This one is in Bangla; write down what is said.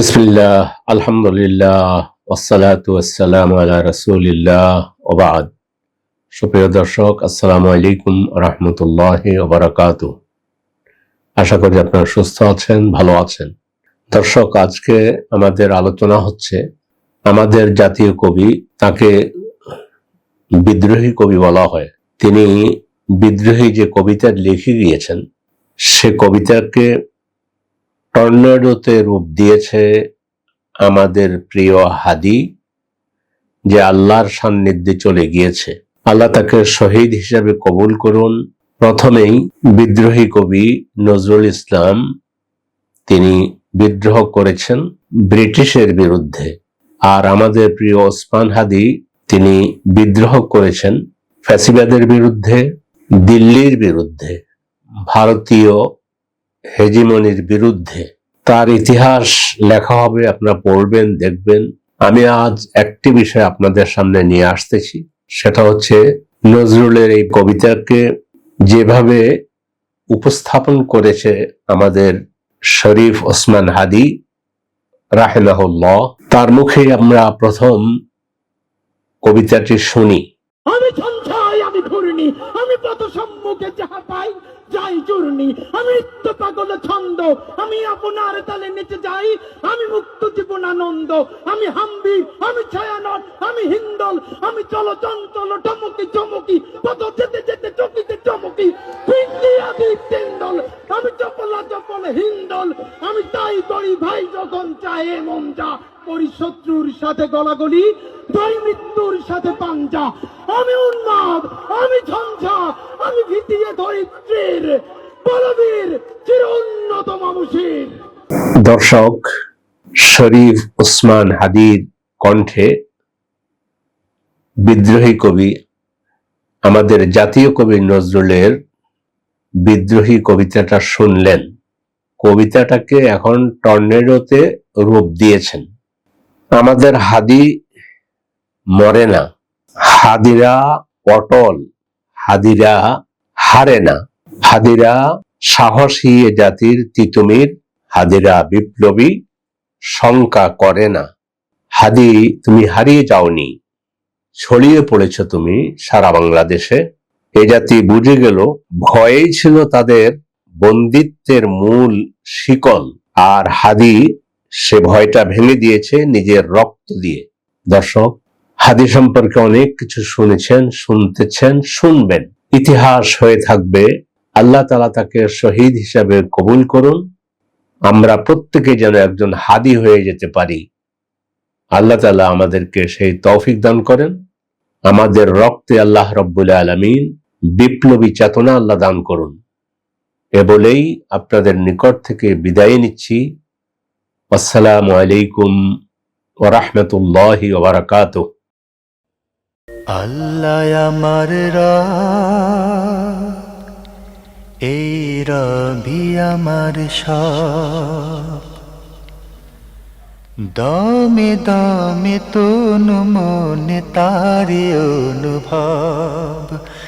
বিসমিল্লাহ, আলহামদুলিল্লাহ ওসালাতু আসসালাম আলা রসুলিল্লাহ ওবাদ সুপ্রিয় দর্শক, আসসালামু আলাইকুম রহমতুল্লাহ ওবরাকাত আশা করি আপনারা সুস্থ আছেন, ভালো আছেন। দর্শক, আজকে আমাদের আলোচনা হচ্ছে, আমাদের জাতীয় কবি তাকে বিদ্রোহী কবি বলা হয়। তিনি বিদ্রোহী যে কবিতা লিখে গিয়েছেন সে কবিতাকে টর্নেডোতে রূপ দিয়েছে আমাদের প্রিয় হাদি, যে আল্লাহর সান্নিধ্যে চলে গিয়েছে। আল্লাহ তাকে শহীদ হিসাবে কবুল করুন। প্রথমেই বিদ্রোহী কবি নজরুল ইসলাম, তিনি বিদ্রোহ করেছেন ব্রিটিশের বিরুদ্ধে। আর আমাদের প্রিয় ওসমান হাদি, তিনি বিদ্রোহ করেছেন ফ্যাসিবাদের বিরুদ্ধে, দিল্লির বিরুদ্ধে। ভারতীয় হেজিমনির বিরুদ্ধে। তার ইতিহাস লেখা হবে, আপনারা পড়বেন, দেখবেন। আমি আজ একটি বিষয় আপনাদের সামনে নিয়ে আসতেছি। সেটা হচ্ছে নজরুলের এই কবিতাকে যেভাবে উপস্থাপন করেছে আমাদের শরীফ ওসমান হাদি, রাহেমাহুল্লাহ, তার মুখে আমরা প্রথম কবিতাটি শুনি। আমি সঞ্চয়, আমি ঘূর্ণি, আমি পথ সম্মুখে যাহা পাই, যাই চূর্ণি। আমি নিত্য পাগল ছন্দ, আমি আপনার তালে নেচে যাই, আমি মুক্ত জীবন আনন্দ, আমি হাম্বি আমি ছায়ানট, আমি হিন্দল, আমি চলো চঞ্চল, টমকি চমকি, পথ যেতে যেতে চকিতে চমকি। পিন্ডি আদি তেন্দল আমি চপলা চপল হিন্দল, আমি তাই করি ভাই যখন চাহে মন যা। করি শত্রুর সাথে গলাগলি দুই মৃত্যুর সাথে পাঞ্জা। আমি উন্মাদ, আমি ঝঞ্ঝা, আমি ভিতিয়ে ধরিত্রীর, বলবীর চির উন্নত মানুষের দর্শক, শরীফ ওসমান হাদির কণ্ঠে বিদ্রোহী কবি, আমাদের জাতীয় কবি নজরুলের বিদ্রোহী কবিতাটা শুনলেন। কবিতাটাকে এখন টর্নেডোতে রূপ দিয়েছেন। আমাদের হাদি মরে না। হাদিরা অটল হাদিরা হারে না। হাদিরা সাহসী এ জাতির তিতুমির, হাদিরা বিপ্লবী শঙ্কা করে না। হাদি, তুমি হারিয়ে যাওনি। ছড়িয়ে পড়েছ তুমি সারা বাংলাদেশে। এ জাতি বুঝে গেল, ভয়েই ছিল তাদের বন্দিত্বের মূল শিকল। আর হাদি সে ভয়টা ভেঙে দিয়েছে নিজের রক্ত দিয়ে। দর্শক হাদি সম্পর্কে অনেক কিছু শুনেছেন, শুনতেছেন, শুনবেন। ইতিহাস হয়ে থাকবে, আল্লাহ তালা তাকে শহীদ হিসাবে কবুল করুন। আমরা প্রত্যেকে যেন একজন হাদি হয়ে যেতে পারি। আল্লাহ তালা আমাদেরকে সেই তৌফিক দান করেন। আমাদের রক্তে আল্লাহ রব্বুল আলমিন বিপ্লবী চেতনা আল্লাহ দান করুন। এ বলেই আপনাদের নিকট থেকে বিদায় নিচ্ছি। আসসালামু আলাইকুম ওরহমতুল্লাহ ওবরাকাত আল্লাহ আমার এই রবি আমার দমে দমে তনু মনে তারে অনুভব